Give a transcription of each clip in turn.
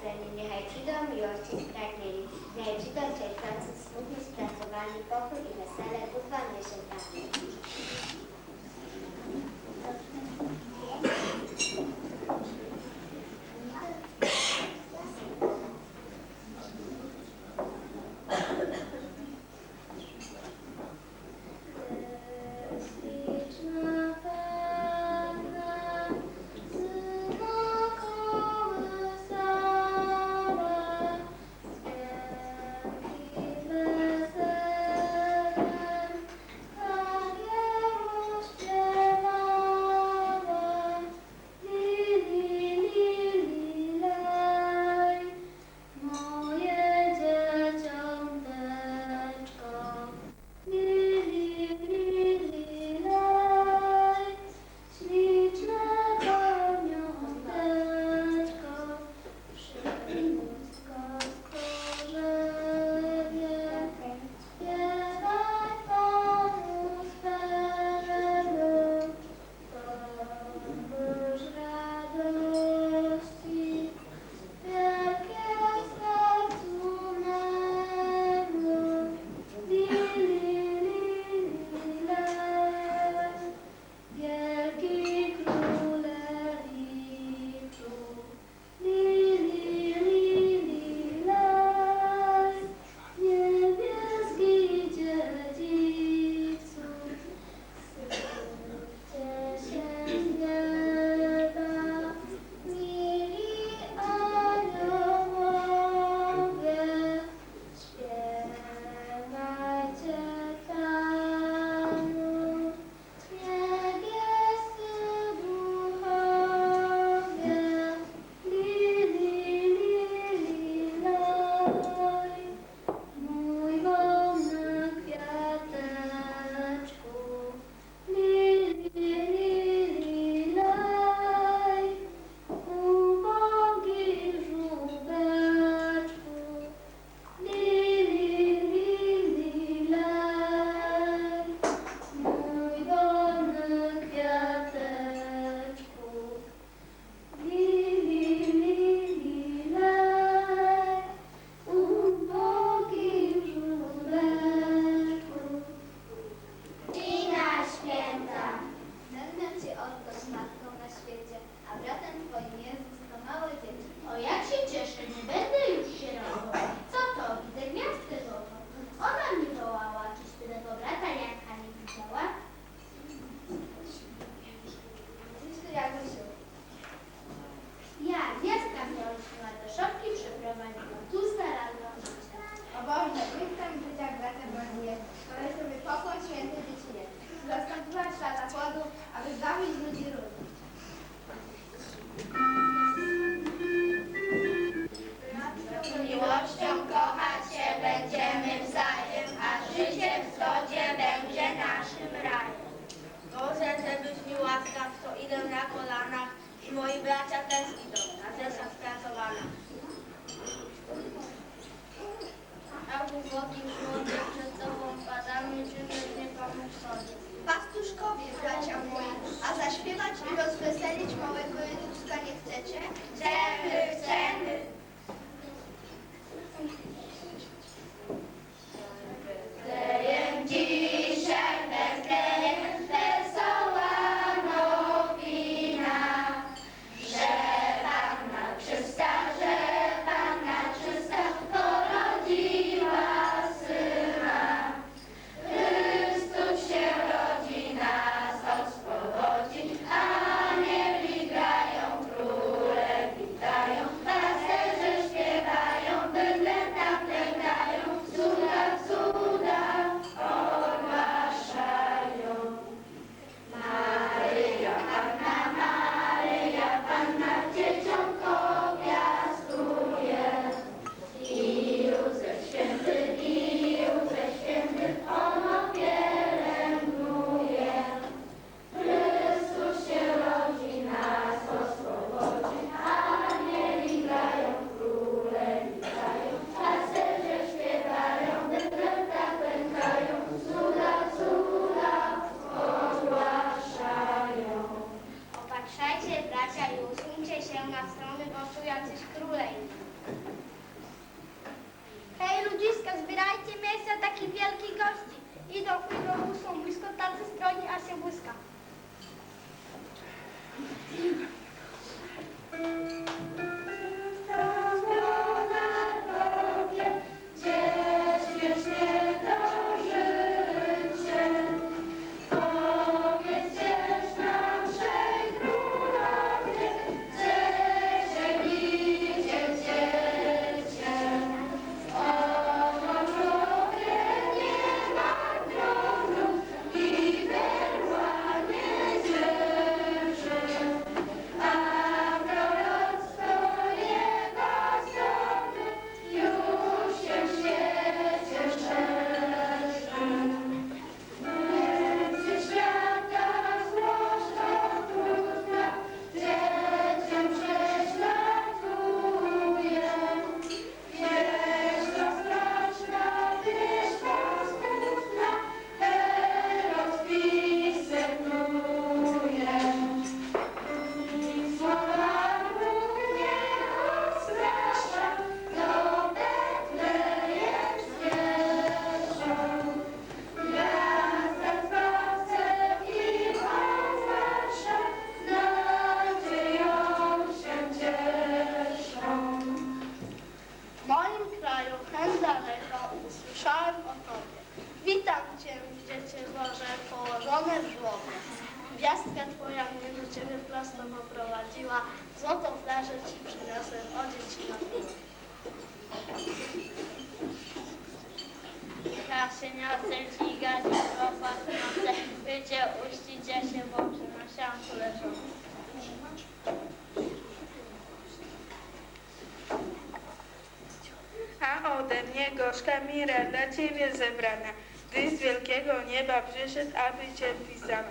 zlecenie. Niechaj Ci do miłości spragnieni, niechaj Ci do cierpiących smutnych spracowani pokój i wesele, Bóg się. Gwiazdka twoja mnie do ciebie prosto poprowadziła, złotą flaszę ci przyniosę, odzieć ci na głowę. Kasieniacy ci gazi, opatrzące, wycie uścicie się, bo na sianku leżą. A ode mnie gorzka mira dla ciebie zebrana, gdy z wielkiego nieba przyszedł, aby cię pisać.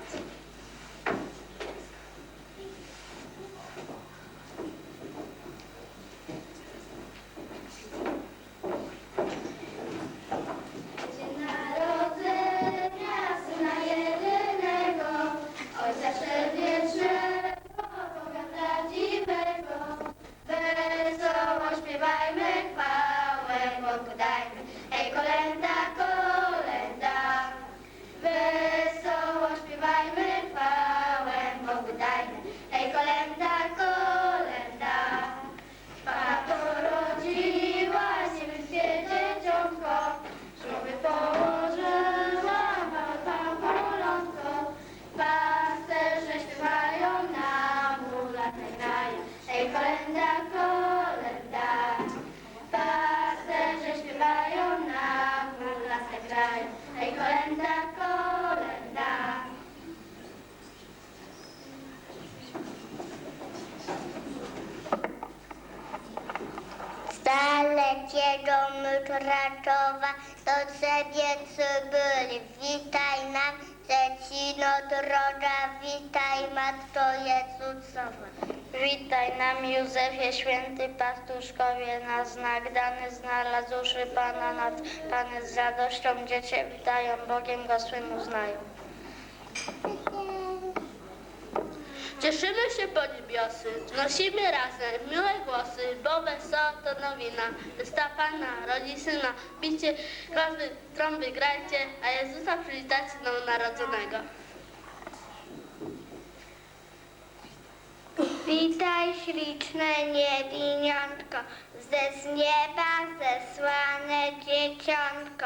Trzeciego Mutraczowa, do ciebie przybyli. Witaj nam, Cecino droga, witaj Matko Jezusowa. Witaj nam, Józefie, święty pastuszkowie, na znak dany znalazłszy Pana nad Pany z radością, dziecię witają, Bogiem go swym uznają. Cieszymy się po niebiosy, znosimy razem miłe głosy, bo wesoła to nowina. Wysta Pana, rodzi Syna, bicie krowy, trąby grajcie, a Jezusa przywitacie nowonarodzonego. Witaj śliczne niewiniątko, ze z nieba zesłane dzieciątko.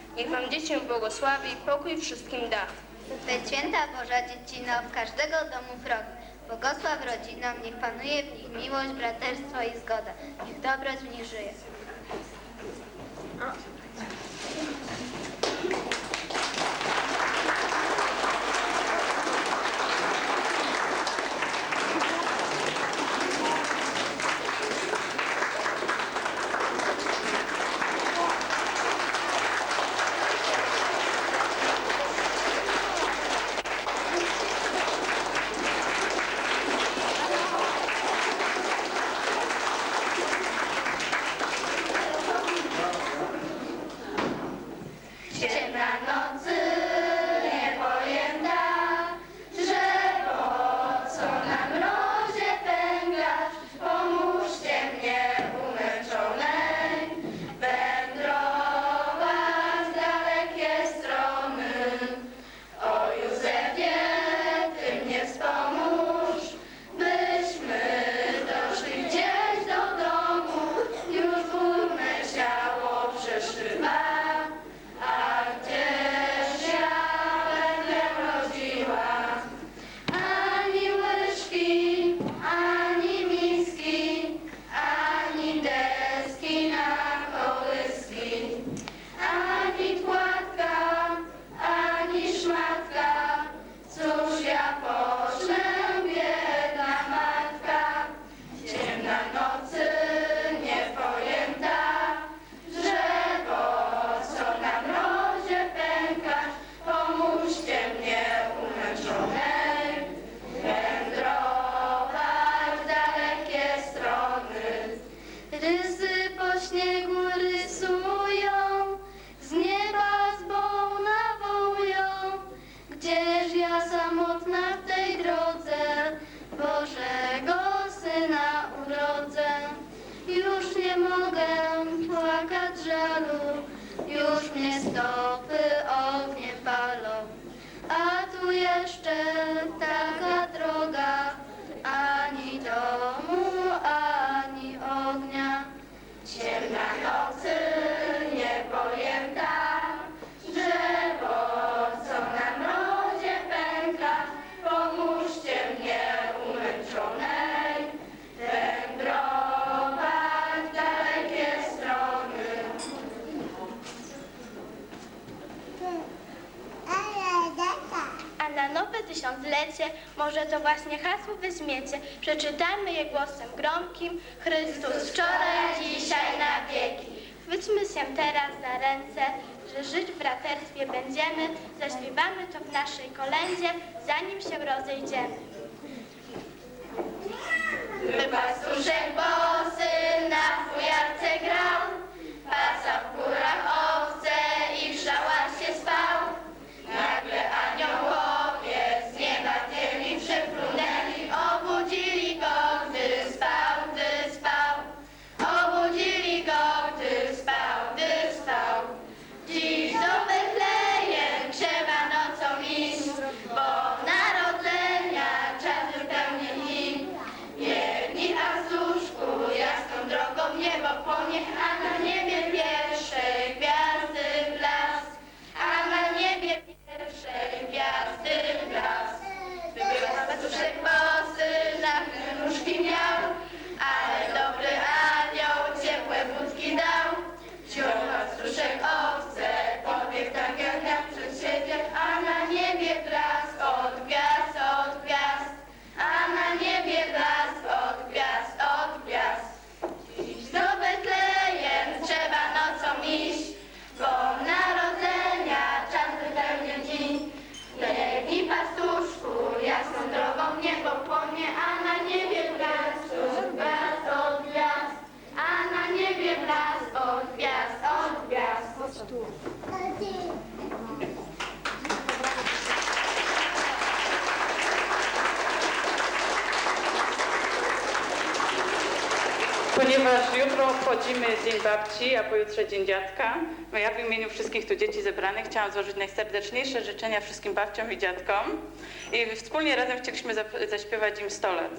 Niech wam dziecię błogosławi, pokój wszystkim da. Weź święta Boża dziecino w każdego domu wrog. Błogosław rodzinom, niech panuje w nich miłość, braterstwo i zgoda. Niech dobroć w nich żyje. Już mnie stopy ogniem palą. A tu jeszcze taka może to właśnie hasło weźmiecie. Przeczytamy je głosem gromkim. Chrystus wczoraj, dzisiaj na wieki. Chwyćmy się teraz za ręce, że żyć w braterstwie będziemy. Zaśpiewamy to w naszej kolędzie, zanim się rozejdziemy. By pastuszek bosy na fujarce grał, pasa w górach owce i w szałasie spał. Obchodzimy Dzień Babci, a pojutrze Dzień Dziadka, no ja w imieniu wszystkich tu dzieci zebranych chciałam złożyć najserdeczniejsze życzenia wszystkim babciom i dziadkom i wspólnie razem chcieliśmy zaśpiewać im 100 lat.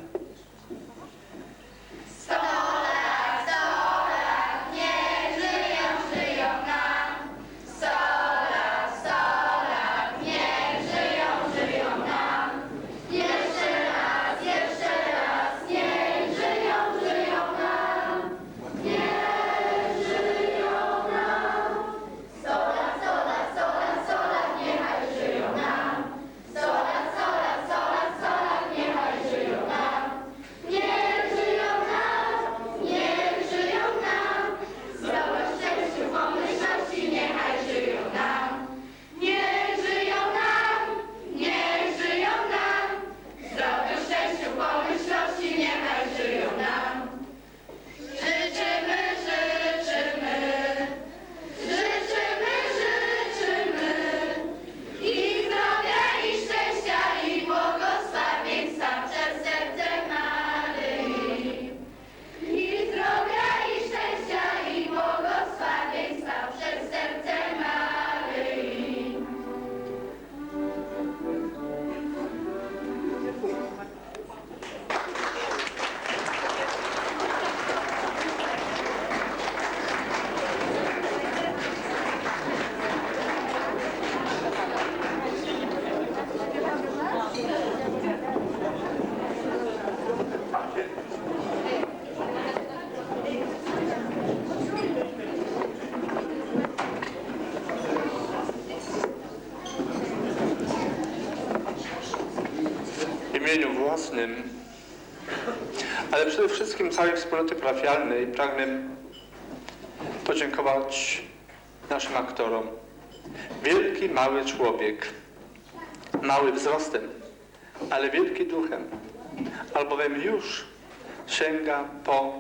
W imieniu własnym, ale przede wszystkim całej wspólnoty parafialnej pragnę podziękować naszym aktorom. Wielki, mały człowiek, mały wzrostem, ale wielki duchem, albowiem już sięga po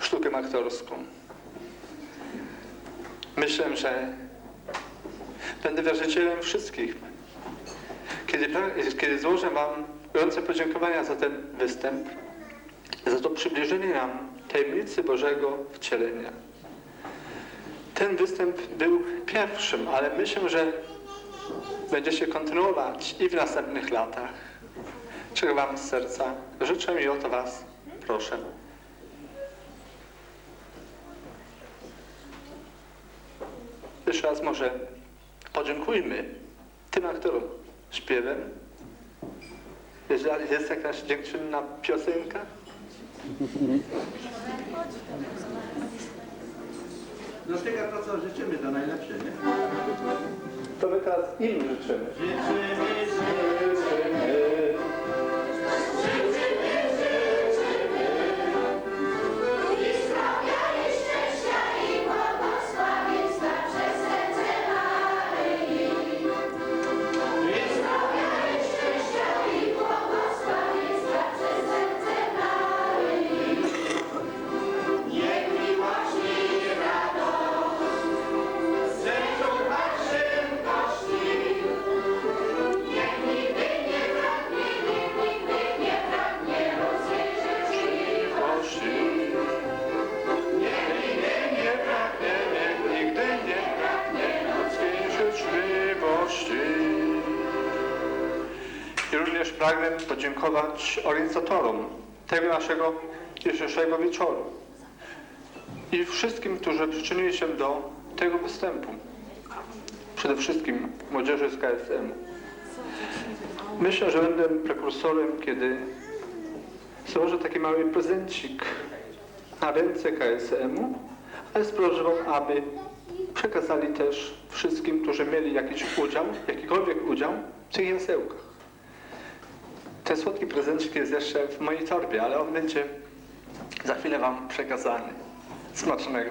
sztukę aktorską. Myślę, że będę wierzycielem wszystkich kiedy, kiedy złożę Wam gorące podziękowania za ten występ, za to przybliżenie nam tajemnicy Bożego wcielenia. Ten występ był pierwszym, ale myślę, że będzie się kontynuować i w następnych latach. Czego Wam z serca życzę i o to Was proszę. Jeszcze raz może podziękujmy tym aktorom śpiewem. Jest, jest jakaś dziękczynna piosenka? No tego to co życzymy, to najlepsze, nie? To my teraz im życzymy. Życzymy, życzymy. Pragnę podziękować organizatorom tego naszego dzisiejszego wieczoru i wszystkim, którzy przyczynili się do tego występu. Przede wszystkim młodzieży z KSM. Myślę, że będę prekursorem, kiedy złożę taki mały prezencik na ręce KSM-u, ale prośbą, aby przekazali też wszystkim, którzy mieli jakiś udział, jakikolwiek udział w tych jasełkach. Ten słodki prezencik jest jeszcze w mojej torbie, ale on będzie za chwilę Wam przekazany. Smacznego.